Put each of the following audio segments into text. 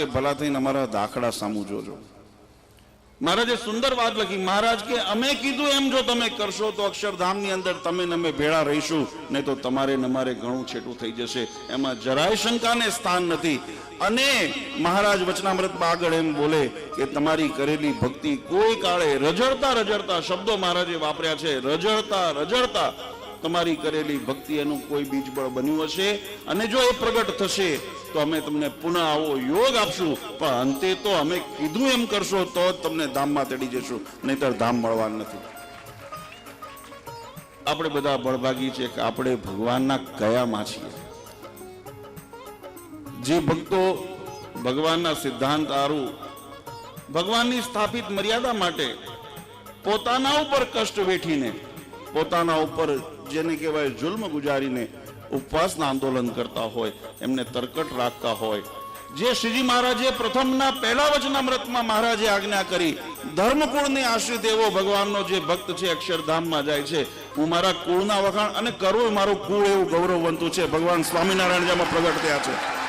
કે ભલા થઈને અમારા દાખલા સામું જોજો. મહારાજે સુંદર વાત લખી, મહારાજ કે અમે કીધું એમ જો તમે કરશો તો અક્ષરધામની અંદર તમે ને અમે ભેળા રહીશું, નહીં તો તમારે ને અમારે ઘણું છેટું થઈ જશે. એમાં જરાય શંકાને સ્થાન નથી. અને મહારાજ વચનામૃતમાં આગળ એમ બોલે કે તમારી કરેલી ભક્તિ કોઈ કાળે રજડતા રજડતા શબ્દો મહારાજે વાપર્યા છે, રજડતા રજળતા તમારી કરેલી ભક્તિ એનું કોઈ બીજબળ બન્યું હશે? અને જો એ પ્રગટ થશે, તો અમે તમને પુનઃ આવો યોગ આપશું. પણ અંતે તો અમે કીધું એમ કરશો તો જ તમને ધામમાં તેડી જશું. નહીતર ધામ મળવાનું નથી. આપણે બધા બળભાગી છે કે આપણે ભગવાનના કયામાં છીએ. જે ભક્તો ભગવાનના સિદ્ધાંત આરું, ભગવાનની સ્થાપિત મર્યાદા માટે પોતાના ઉપર કષ્ટ વેઠીને પોતાના ઉપર જેને કહેવાય જુલ્મ ગુજારીને ઉપવાસના આંદોલન કરતા હોય, એમને તરકટ રાખતા હોય. જે શ્રીજી મહારાજે પ્રથમના પહેલા વચનામૃતમાં મહારાજે આજ્ઞા કરી, ધર્મકુળને આશ્રિત એવો ભગવાનનો જે ભક્ત છે, અક્ષરધામમાં જાય છે, હું મારા કુળના વખાણ અને કરવું મારું કુળ એવું ગૌરવવંતું છે. ભગવાન સ્વામિનારાયણ જેમાં પ્રગટ થયા છે.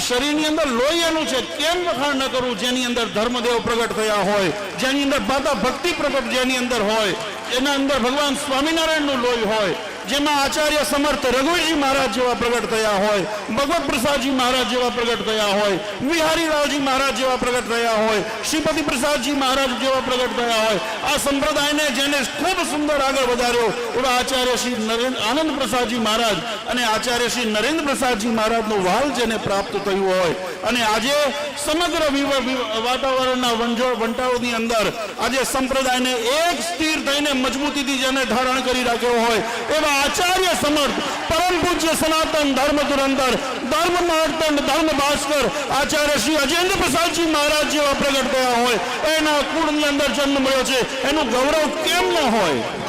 આ શરીરની અંદર લોહી છે, કેમ વખાણ ન કરવું જેની અંદર ધર્મદેવ પ્રગટ થયા હોય, જેની અંદર માતા ભક્તિ પ્રગટ જેની અંદર હોય, એના અંદર ભગવાન સ્વામિનારાયણનું લોહી હોય જેમાં આચાર્ય સમર્થ રઘુજી મહારાજ જેવા પ્રગટ થયા હોય, ભગવત પ્રસાદજી મહારાજ જેવા પ્રગટ થયા હોય વિહારીલાલજી મહારાજ જેવા પ્રગટ થયા હોય, શ્રીપતિ પ્રસાદજી મહારાજ જેવા પ્રગટ થયા હોય, આ સંપ્રદાયને જેને ખૂબ સુંદર આગળ વધાર્યો એવા આચાર્ય શ્રી નરેન્દ્ર આનંદ પ્રસાદજી મહારાજ અને આચાર્ય શ્રી નરેન્દ્ર પ્રસાદજી મહારાજનો વાલ જેને પ્રાપ્ત થયું હોય. અને આજે સમગ્ર વાતાવરણના વંટાળોની અંદર આજે સંપ્રદાયને એક સ્થિર થઈને મજબૂતીથી જેને ધારણ કરી રાખ્યો હોય, એવા આચાર્ય સમર્થ, પરમ પૂજ્ય સનાતન ધર્મ ધુરંધર, ધર્મ માર્તંડ ધર્મ ભાસ્કર, આચાર્ય શ્રી અજેન્દ્ર પ્રસાદજી મહારાજ જેવા પ્રગટ થયા હોય, એના કુળની અંદર જન્મ મળ્યો છે. એનું ગૌરવ કેમ ન હોય?